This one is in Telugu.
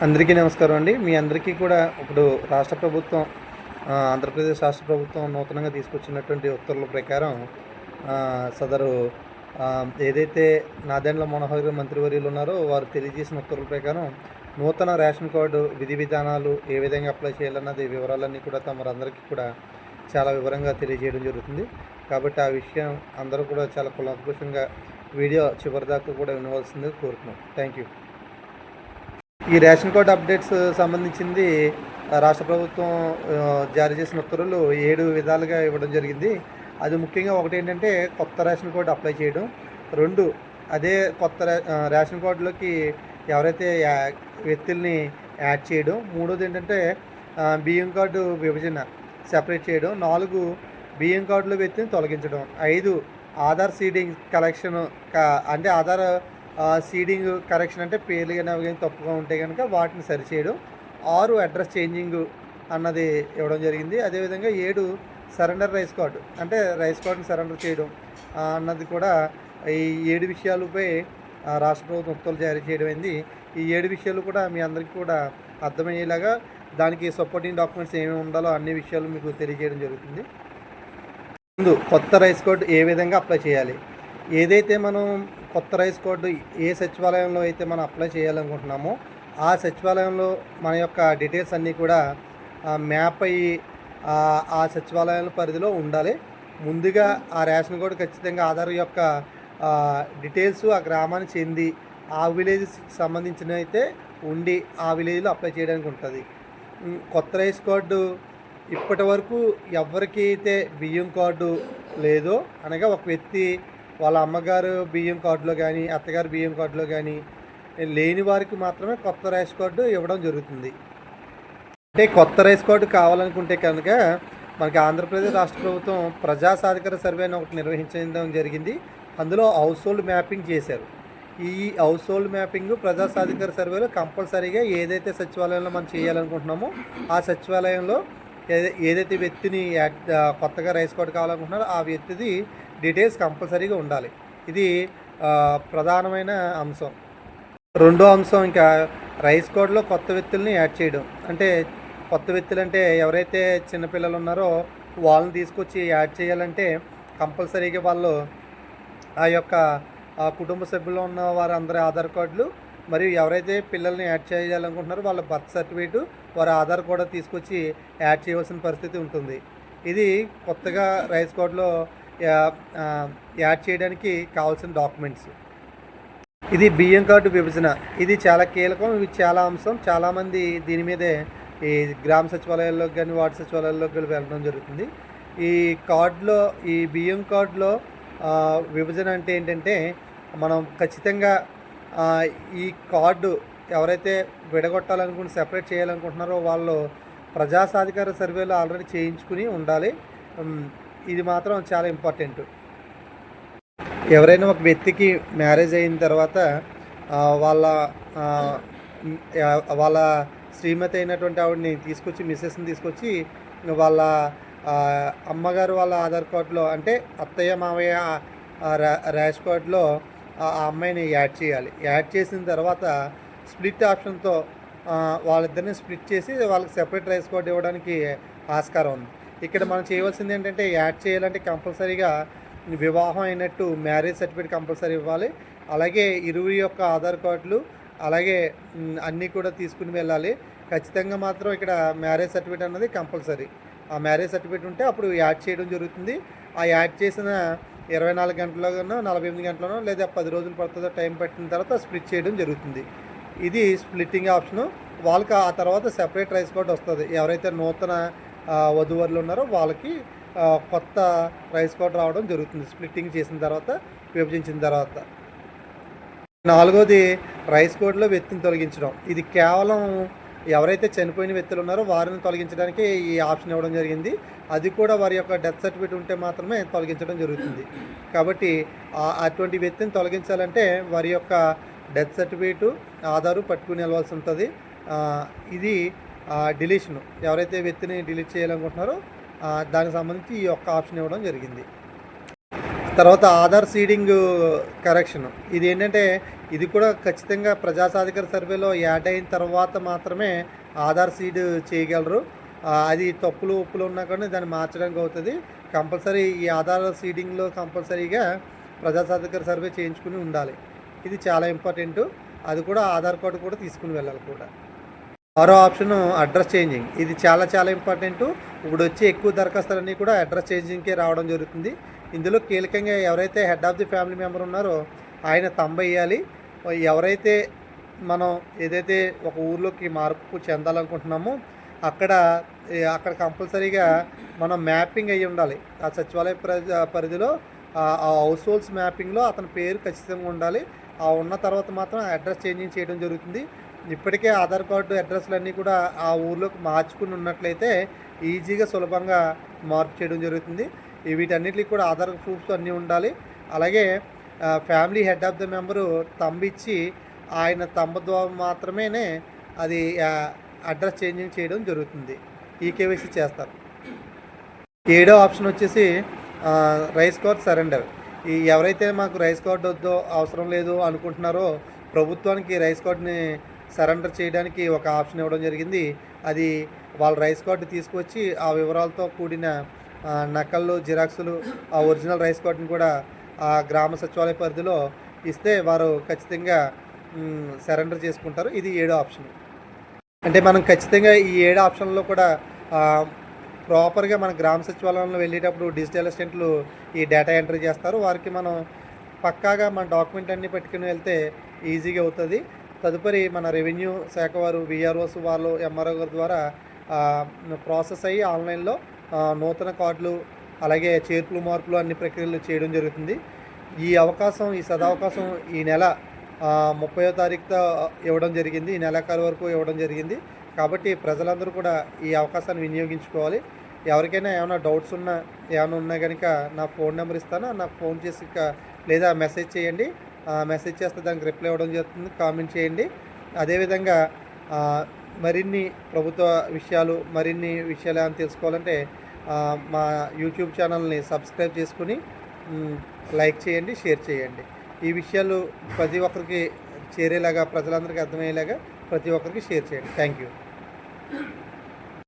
అందరికీ నమస్కారం అండి. మీ అందరికీ కూడా ఇప్పుడు రాష్ట్ర ప్రభుత్వం ఆంధ్రప్రదేశ్ రాష్ట్ర ప్రభుత్వం నూతనంగా తీసుకొచ్చినటువంటి ఉత్తర్వుల ప్రకారం సదరు ఏదైతే నాదెండ్ల మనోహర్ మంత్రివర్యులు ఉన్నారో వారు తెలియజేసిన ఉత్తర్వుల ప్రకారం నూతన రేషన్ కార్డు విధి విధానాలు ఏ విధంగా అప్లై చేయాలన్నది వివరాలన్నీ కూడా తమరందరికీ కూడా చాలా వివరంగా తెలియజేయడం జరుగుతుంది. కాబట్టి ఆ విషయం అందరూ కూడా చాలా కులంకుషంగా వీడియో చివరిదాకా కూడా వినవలసింది కోరుతున్నాం. థ్యాంక్ యూ ఈ రేషన్ కార్డ్ అప్డేట్స్ సంబంధించింది రాష్ట్ర ప్రభుత్వం జారీ చేసిన ఉత్తర్వులు ఏడు విధాలుగా ఇవ్వడం జరిగింది. అది ముఖ్యంగా ఒకటి ఏంటంటే కొత్త రేషన్ కార్డు అప్లై చేయడం. రెండు అదే కొత్త రేషన్ కార్డులోకి ఎవరైతే యా- వ్యక్తుల్ని యాడ్ చేయడం. మూడోది ఏంటంటే బియ్యం కార్డు విభజన సెపరేట్ చేయడం. నాలుగు బియ్యం కార్డులో వ్యక్తిని తొలగించడం. ఐదు ఆధార్ సీడింగ్ కలెక్షన్ అంటే ఆధార్ సీడింగ్ కరెక్షన్ అంటే పేర్లు కానీ అవి కానీ తప్పుగా ఉంటే కనుక వాటిని సరిచేయడం. ఆరు అడ్రస్ చేంజింగ్ అన్నది ఇవ్వడం జరిగింది. అదేవిధంగా ఏడు సరెండర్ రైస్ కార్డు అంటే రైస్ కార్డుని సరెండర్ చేయడం అన్నది కూడా ఈ ఏడు విషయాలపై రాష్ట్ర ప్రభుత్వం ఉత్తర్వులు జారీ చేయడం అయింది. ఈ ఏడు విషయాలు కూడా మీ అందరికీ కూడా అర్థమయ్యేలాగా దానికి సపోర్టింగ్ డాక్యుమెంట్స్ ఏమేమి ఉండాలో అన్ని విషయాలు మీకు తెలియజేయడం జరుగుతుంది. ముందు కొత్త రైస్ కోడ్ ఏ విధంగా అప్లై చేయాలి? ఏదైతే మనం కొత్త రైస్ కోడ్ ఏ సచివాలయంలో అయితే మనం అప్లై చేయాలనుకుంటున్నామో ఆ సచివాలయంలో మన యొక్క డీటెయిల్స్ అన్నీ కూడా మ్యాప్ అయ్యి ఆ, సచివాలయాల పరిధిలో ఉండాలి. ముందుగా ఆ రేషన్ కోడ్ ఖచ్చితంగా ఆధార్ యొక్క డీటెయిల్స్ ఆ గ్రామానికి చెంది ఆ విలేజ్ సంబంధించిన అయితే ఉండి ఆ విలేజ్లో అప్లై చేయడానికి ఉంటుంది. కొత్త రైస్ కార్డు ఇప్పటి వరకు ఎవరికైతే అయితే బియ్యం కార్డు లేదో అనగా ఒక వ్యక్తి వాళ్ళ అమ్మగారు బియ్యం కార్డులో కానీ అత్తగారు బియ్యం కార్డులో కానీ లేని వారికి మాత్రమే కొత్త రైస్ కార్డు ఇవ్వడం జరుగుతుంది. అంటే కొత్త రైస్ కార్డు కావాలనుకుంటే కనుక మనకి ఆంధ్రప్రదేశ్ రాష్ట్ర ప్రభుత్వం ప్రజా సాధికార సర్వే అని ఒకటి నిర్వహించడం జరిగింది. అందులో హౌస్ హోల్డ్ మ్యాపింగ్ చేశారు. ఈ హౌస్ హోల్డ్ మ్యాపింగ్ ప్రజా సాధికార సర్వేలో కంపల్సరీగా ఏదైతే సచివాలయంలో మనం చేయాలనుకుంటున్నామో ఆ సచివాలయంలో ఏదైతే వ్యక్తిని కొత్తగా రైస్ కార్డు కావాలనుకుంటున్నారో ఆ వ్యక్తిది డీటెయిల్స్ కంపల్సరీగా ఉండాలి. ఇది ప్రధానమైన అంశం. రెండో అంశం ఇంకా రైస్ కోడ్లో కొత్త వ్యక్తుల్ని యాడ్ చేయడం. అంటే కొత్త వ్యక్తులు అంటే ఎవరైతే చిన్నపిల్లలు ఉన్నారో వాళ్ళని తీసుకొచ్చి యాడ్ చేయాలంటే కంపల్సరీగా వాళ్ళు ఆ యొక్క ఆ కుటుంబ సభ్యులు ఉన్న వారందరి ఆధార్ కార్డులు మరియు ఎవరైతే పిల్లల్ని యాడ్ చేయాలనుకుంటున్నారో వాళ్ళ బర్త్ సర్టిఫికేట్ వారి ఆధార్ కూడా తీసుకొచ్చి యాడ్ చేయవలసిన పరిస్థితి ఉంటుంది. ఇది కొత్తగా రైస్ కోడ్లో యాడ్ చేయడానికి కావాల్సిన డాక్యుమెంట్స్. ఇది బియ్యం కార్డు విభజన. ఇది చాలా కీలకం ఇది చాలా అంశం. చాలామంది దీని మీదే ఈ గ్రామ సచివాలయాల్లోకి కానీ వార్డు సచివాలయాల్లోకి కానీ వెళ్ళడం జరుగుతుంది. ఈ కార్డులో ఈ బియ్యం కార్డులో విభజన అంటే ఏంటంటే మనం ఖచ్చితంగా ఈ కార్డు ఎవరైతే విడగొట్టాలనుకుంటే సెపరేట్ చేయాలనుకుంటున్నారో వాళ్ళు ప్రజా సాధికార సర్వేలో ఆల్రెడీ చేయించుకుని ఉండాలి. ఇది మాత్రం చాలా ఇంపార్టెంట్. ఎవరైనా ఒక వ్యక్తికి మ్యారేజ్ అయిన తర్వాత వాళ్ళ వాళ్ళ శ్రీమతి అయినటువంటి ఆవిడని తీసుకొచ్చి మిస్సెస్ని తీసుకొచ్చి వాళ్ళ అమ్మగారు వాళ్ళ ఆధార్ కార్డులో అంటే అత్తయ్య మావయ్య ర్యాష్ కార్డులో ఆ అమ్మాయిని యాడ్ చేయాలి. యాడ్ చేసిన తర్వాత స్ప్లిట్ ఆప్షన్తో వాళ్ళిద్దరిని స్ప్లిట్ చేసి వాళ్ళకి సెపరేట్ రైస్ కార్డు ఇవ్వడానికి ఆస్కారం ఉంది. ఇక్కడ మనం చేయవలసింది ఏంటంటే యాడ్ చేయాలంటే కంపల్సరీగా వివాహం అయినట్టు మ్యారేజ్ సర్టిఫికేట్ కంపల్సరీ ఇవ్వాలి. అలాగే ఇరువురి యొక్క ఆధార్ కార్డులు అలాగే అన్నీ కూడా తీసుకుని వెళ్ళాలి. ఖచ్చితంగా మాత్రం ఇక్కడ మ్యారేజ్ సర్టిఫికేట్ అన్నది కంపల్సరీ. ఆ మ్యారేజ్ సర్టిఫికేట్ ఉంటే అప్పుడు యాడ్ చేయడం జరుగుతుంది. ఆ యాడ్ చేసిన ఇరవై నాలుగు గంటలలోనో నలభై ఎనిమిది గంటలోనో లేదా పది రోజులు పడుతుందో టైం పట్టిన తర్వాత స్ప్లిట్ చేయడం జరుగుతుంది. ఇది స్ప్లిట్టింగ్ ఆప్షను. వాళ్ళకి ఆ తర్వాత సెపరేట్ రైస్ కార్డ్ వస్తుంది. ఎవరైతే నూతన వధూవరులు ఉన్నారో వాళ్ళకి కొత్త రైస్ కార్డ్ రావడం జరుగుతుంది. స్ప్లిట్టింగ్ చేసిన తర్వాత విభజించిన తర్వాత. నాలుగోది రైస్ కోడ్లో వ్యక్తిని తొలగించడం. ఇది కేవలం ఎవరైతే చనిపోయిన వ్యక్తులు ఉన్నారో వారిని తొలగించడానికి ఈ ఆప్షన్ ఇవ్వడం జరిగింది. అది కూడా వారి యొక్క డెత్ సర్టిఫికేట్ ఉంటే మాత్రమే తొలగించడం జరుగుతుంది. కాబట్టి అటువంటి వ్యక్తిని తొలగించాలంటే వారి యొక్క డెత్ సర్టిఫికేటు ఆధారు పట్టుకుని వెళ్ళవలసి ఉంటుంది. ఇది డిలీషన్ ఎవరైతే వ్యక్తిని డిలీట్ చేయాలనుకుంటున్నారో దానికి సంబంధించి ఈ యొక్క ఆప్షన్ ఇవ్వడం జరిగింది. తర్వాత ఆధార్ సీడింగ్ కరెక్షన్. ఇది ఏంటంటే ఇది కూడా ఖచ్చితంగా ప్రజాసాధికార సర్వేలో యాడ్ అయిన తర్వాత మాత్రమే ఆధార్ సీడ్ చేయగలరు. అది తప్పులు ఉప్పులు ఉన్నా కానీ దాన్ని మార్చడానికి అవుతుంది. కంపల్సరీ ఈ ఆధార్ సీడింగ్లో కంపల్సరీగా ప్రజాసాధికార సర్వే చేయించుకుని ఉండాలి. ఇది చాలా ఇంపార్టెంట్. అది కూడా ఆధార్ కార్డు కూడా తీసుకుని వెళ్ళాలి కూడా. ఆరో ఆప్షన్ అడ్రస్ చేంజింగ్. ఇది చాలా చాలా ఇంపార్టెంట్. ఇప్పుడు వచ్చే ఎక్కువ దరఖాస్తులన్నీ కూడా అడ్రస్ చేంజింగ్కే రావడం జరుగుతుంది. ఇందులో కీలకంగా ఎవరైతే head of the family member ఉన్నారో ఆయన తంబయ్యాలి ఎవరైతే మనం ఏదైతే ఒక ఊర్లోకి మార్పు చెందాలనుకుంటున్నామో అక్కడ అక్కడ కంపల్సరీగా మనం మ్యాపింగ్ అయ్యి ఉండాలి. ఆ సచివాలయ పరిధిలో ఆ హౌస్ హోల్డ్స్ మ్యాపింగ్లో అతని పేరు ఖచ్చితంగా ఉండాలి. ఆ ఉన్న తర్వాత మాత్రం అడ్రస్ చేంజింగ్ చేయడం జరుగుతుంది. ఇప్పటికే ఆధార్ కార్డు అడ్రస్లు అన్నీ కూడా ఆ ఊర్లోకి మార్చుకుని ఉన్నట్లయితే ఈజీగా సులభంగా మార్పు చేయడం జరుగుతుంది. వీటన్నిటికి కూడా ఆధార్ ప్రూఫ్స్ అన్నీ ఉండాలి. అలాగే family head of the member తంబిచ్చి ఆయన తంబ ద్వారా మాత్రమేనే అది అడ్రస్ చేంజింగ్ చేయడం జరుగుతుంది. ఈ కేవైసీ చేస్తారు. ఏడో ఆప్షన్ వచ్చేసి రైస్ కార్డ్ సరెండర్. ఈ ఎవరైతే మాకు రైస్ కార్డు వద్దో అవసరం లేదు అనుకుంటున్నారో ప్రభుత్వానికి రైస్ కార్డుని సరెండర్ చేయడానికి ఒక ఆప్షన్ ఇవ్వడం జరిగింది. అది వాళ్ళ రైస్ కార్డు తీసుకొచ్చి ఆ వివరాలతో కూడిన నకళ్ళు జిరాక్సులు ఆ ఒరిజినల్ రైస్ కార్డుని కూడా ఆ గ్రామ సచివాలయ పరిధిలో ఇస్తే వారు ఖచ్చితంగా సరెండర్ చేసుకుంటారు. ఇది ఏడో ఆప్షన్. అంటే మనం ఖచ్చితంగా ఈ ఏడు ఆప్షన్లో కూడా ప్రాపర్గా మన గ్రామ సచివాలయంలో వెళ్ళేటప్పుడు డిజిటల్ అసిస్టెంట్లు ఈ డేటా ఎంట్రీ చేస్తారు. వారికి మనం పక్కాగా మన డాక్యుమెంట్ అన్నీ పెట్టుకుని వెళ్తే ఈజీగా అవుతుంది. తదుపరి మన రెవెన్యూ శాఖ వారు విఆర్ఓస్ వాళ్ళు ఎంఆర్ఓ గారి ద్వారా ప్రాసెస్ అయ్యి ఆన్లైన్లో నూతన కార్డులు అలాగే చేర్పులు మార్పులు అన్ని ప్రక్రియలు చేయడం జరుగుతుంది. ఈ అవకాశం ఈ సదావకాశం ఈ నెల ముప్పయో తారీఖుతో ఇవ్వడం జరిగింది. ఈ నెలాఖరు వరకు ఇవ్వడం జరిగింది. కాబట్టి ప్రజలందరూ కూడా ఈ అవకాశాన్ని వినియోగించుకోవాలి. ఎవరికైనా ఏమైనా డౌట్స్ ఉన్నా ఏమైనా ఉన్నా కనుక నా ఫోన్ నెంబర్ ఇస్తాను. నాకు ఫోన్ చేసి లేదా మెసేజ్ చేయండి. మెసేజ్ చేస్తే దానికి రిప్లై ఇవ్వడం జరుగుతుంది కామెంట్ చేయండి. అదేవిధంగా మరిన్ని ప్రభుత్వ విషయాలు మరిన్ని విషయాలు ఏమైనా తెలుసుకోవాలంటే మా యూట్యూబ్ ఛానల్ని సబ్స్క్రైబ్ చేసుకుని లైక్ చేయండి షేర్ చేయండి. ఈ విషయాలు ప్రతి ఒక్కరికి చేరేలాగా ప్రజలందరికీ అర్థమయ్యేలాగా ప్రతి ఒక్కరికి షేర్ చేయండి. Thank you.